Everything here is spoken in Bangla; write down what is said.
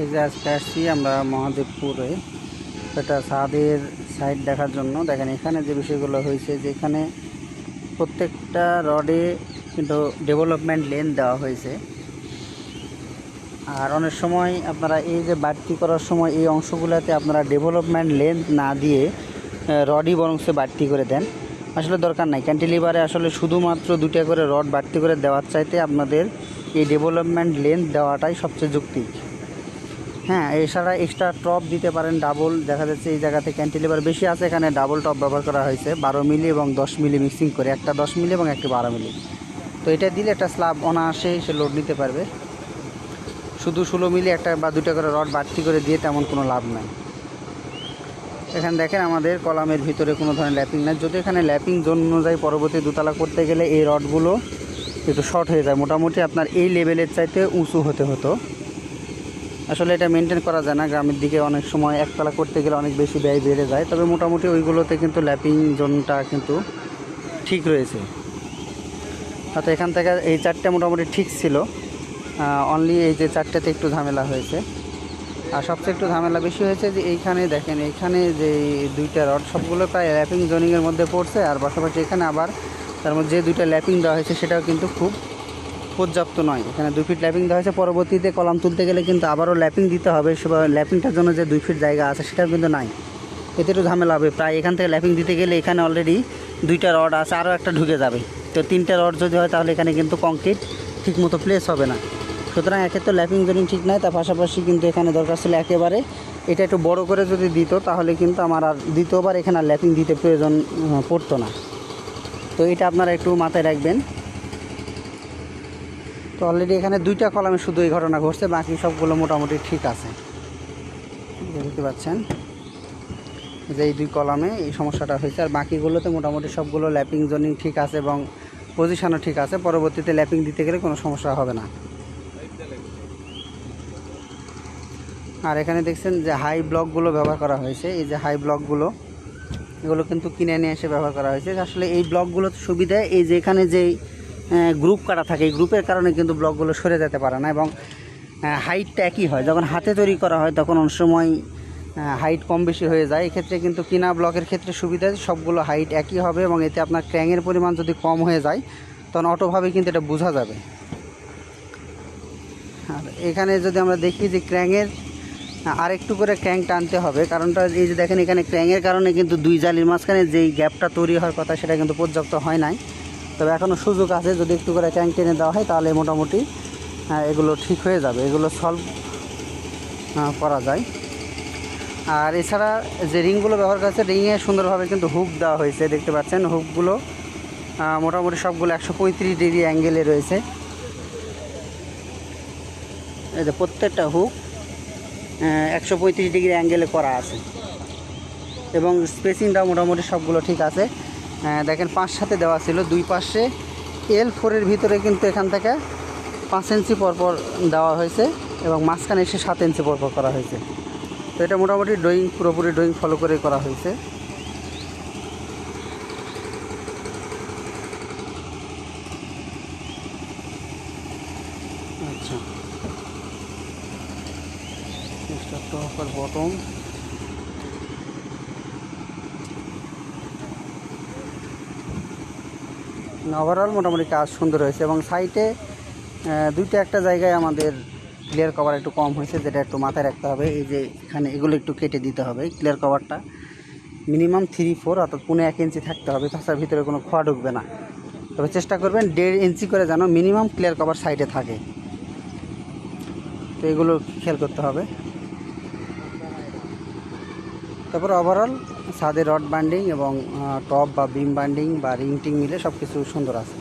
এই যে আজকে আসছি আমরা মহাদেবপুরে। এটা ছাদের সাইড দেখার জন্য। দেখেন, এখানে যে বিষয়গুলো হয়েছে যে এখানে প্রত্যেকটা রডে কিন্তু ডেভেলপমেন্ট লেন দেওয়া হয়েছে। আর অনেক সময় আপনারা এই যে বাড়তি করার সময় এই অংশগুলোতে আপনারা ডেভেলপমেন্ট লেন্থ না দিয়ে রডই বরং সে বাড়তি করে দেন। আসলে দরকার নাই। ক্যান্টিলিভারে আসলে শুধুমাত্র দুটা করে রড বাড়তি করে দেওয়ার চাইতে আপনাদের এই ডেভেলপমেন্ট লেন্থ দেওয়াটাই সবচেয়ে যুক্তি। হ্যাঁ এছাড়া এক্সট্রা টপ দিতে পারেন ডাবল দেখা যাচ্ছে এই জায়গাতে ক্যান্টিলিভার বেশি আছে, এখানে ডাবল টপ ব্যবহার করা হয়েছে, বারো মিলি এবং দশ মিলি মিক্সিং করে, একটা দশ মিলি এবং একটা বারো মিলি। তো এটা দিলে একটা স্ল্যাব অনায়াসে সে লোড নিতে পারবে। শুধু ষোলো মিলি একটা বা দুটা করে রড বাড়তি করে দিয়ে তেমন কোনো লাভ নাই। এখানে দেখেন আমাদের কলামের ভিতরে কোনো ধরনের ল্যাপিং নাই। যদি এখানে ল্যাপিং জোন অনুযায়ী পরবর্তী দুতলা করতে গেলে এই রডগুলো একটু শর্ট হয়ে যায়। মোটামুটি আপনার এই লেভেলের চাইতে উঁচু হতে হতো। আসলে এটা মেনটেন করা যায় না। গ্রামের দিকে অনেক সময় একতলা করতে গেলে অনেক বেশি ব্যয় বেড়ে যায়। তবে মোটামুটি ওইগুলোতে কিন্তু ল্যাপিং জোনটা কিন্তু ঠিক রয়েছে। হয়তো এখান থেকে এই চারটে মোটামুটি ঠিক ছিল। অনলি এই যে চারটেতে একটু ঝামেলা হয়েছে। আর সবচেয়ে একটু ঝামেলা বেশি হয়েছে যে এইখানে দেখেন, এইখানে যে দুইটা রড, সবগুলো প্রায় ল্যাপিং জোনিংয়ের মধ্যে পড়ছে। আর পাশাপাশি এখানে আবার তার মধ্যে যে দুইটা ল্যাপিং দেওয়া হয়েছে, সেটাও কিন্তু খুব পর্যাপ্ত নয়। এখানে দুই ফিট ল্যাপিং দেওয়া হয়েছে। পরবর্তীতে কলাম তুলতে গেলে কিন্তু আবারও ল্যাপিং দিতে হবে। সে ল্যাপিংটার জন্য যে দুই ফিট জায়গা আছে, সেটাও কিন্তু নাই। এতে একটু ঝামেলা হবে। প্রায় এখান থেকে ল্যাপিং দিতে গেলে এখানে অলরেডি দুইটা রড আছে, আরও একটা ঢুকে যাবে। তো তিনটা রড যদি হয়, তাহলে এখানে কিন্তু কংক্রিট ঠিকমতো প্লেস হবে না। সুতরাং একে তো ল্যাপিং জোনিং ঠিক নয় তার পাশাপাশি কিন্তু এখানে দরকার ছিল একেবারে এটা একটু বড় করে যদি দিত, তাহলে কিন্তু আমার আর দ্বিতীয়বার এখানে আর ল্যাপিং দিতে প্রয়োজন পড়তো না। তো এটা আপনারা একটু মাথায় রাখবেন। তো অলরেডি এখানে দুইটা কলামে শুধু এই ঘটনা ঘটছে, বাকি সবগুলো মোটামুটি ঠিক আছে। দেখতে পাচ্ছেন যে এই দুই কলামে এই সমস্যাটা হয়েছে, আর বাকিগুলোতে মোটামুটি সবগুলো ল্যাপিং জোনিং ঠিক আছে এবং পজিশানও ঠিক আছে, পরবর্তীতে ল্যাপিং দিতে গেলে কোনো সমস্যা হবে না। আর এখানে দেখছেন যে হাই ব্লকগুলো ব্যবহার করা হয়েছে, এই যে হাই ব্লকগুলো এগুলো কিন্তু কিনে নিয়ে এসে ব্যবহার করা হয়েছে। আসলে এই ব্লকগুলোর সুবিধা এই যে এখানে যে গ্রুপ কাটা থাকে। এই গ্রুপের কারণে কিন্তু ব্লকগুলো সরে যেতে পারে না এবং হাইটটা একই হয়। যখন হাতে তৈরি করা হয়, তখন অনেক সময় হাইট কম বেশি হয়ে যায়। এক্ষেত্রে কিন্তু কিনা ব্লকের ক্ষেত্রে সুবিধা সবগুলো হাইট একই হবে এবং এতে আপনার ক্র্যাঙের পরিমাণ যদি কম হয়ে যায়, তখন অটোভাবে কিন্তু এটা বোঝা যাবে। আর এখানে যদি আমরা দেখি যে ক্র্যাঙের আর একটু করে ক্র্যাঙ্ক টানতে হবে। কারণটা এই যে দেখেন, এখানে ক্র্যাঙের কারণে কিন্তু দুই জালির মাঝখানে যেই গ্যাপটা তৈরি হওয়ার কথা, সেটা কিন্তু পর্যাপ্ত হয় নাই। তবে এখনও সুযোগ আছে যদি একটু করে ক্র্যাঙ্ক টেনে দেওয়া হয় তাহলে মোটামুটি হ্যাঁ, এগুলো ঠিক হয়ে যাবে এগুলো সলভ করা যায়। আর এছাড়া যে রিংগুলো ব্যবহার করা হচ্ছে রিংয়ে সুন্দরভাবে কিন্তু হুক দেওয়া হয়েছে দেখতে পাচ্ছেন হুকগুলো মোটামুটি সবগুলো একশো পঁয়ত্রিশ ডিগ্রি অ্যাঙ্গেলে রয়েছে। এই যে প্রত্যেকটা হুক একশো পঁয়ত্রিশ ডিগ্রি অ্যাঙ্গেলে করা আছে। এবং স্পেসিংটাও মোটামুটি সবগুলো ঠিক আছে। দেখেন, পাঁচ সাথে দেওয়া ছিল। দুই পাশে এল ফোরের ভিতরে কিন্তু এখান থেকে পাঁচ ইঞ্চি পরপর দেওয়া হয়েছে এবং মাঝখানে এসে সাত ইঞ্চি পরপর করা হয়েছে। তো এটা মোটামুটি ড্রয়িং, পুরোপুরি ড্রয়িং ফলো করে করা হয়েছে। আচ্ছা। বটম ওভারঅল মোটামুটি কাজ সুন্দর হয়েছে এবং সাইটে দুইটা একটা জায়গায় আমাদের ক্লিয়ার কভার একটু কম হয়েছে, যেটা একটু মাথায় রাখতে হবে। এই যে এখানে এগুলো একটু কেটে দিতে হবে ক্লিয়ার কভারটা মিনিমাম থ্রি ফোর অর্থাৎ পুনে এক ইঞ্চি থাকতে হবে, তাছাড়া ভিতরে কোনো খোয়া ঢুকবে না। তবে চেষ্টা করবেন দেড় ইঞ্চি করে যেন মিনিমাম ক্লিয়ার কভার সাইডে থাকে। তো এগুলো খেয়াল করতে হবে। তারপর ওভারঅল ছাদে রড বান্ডিং এবং টপ বা বিম বান্ডিং বা রিং টিং মিলে সব কিছু সুন্দর আছে।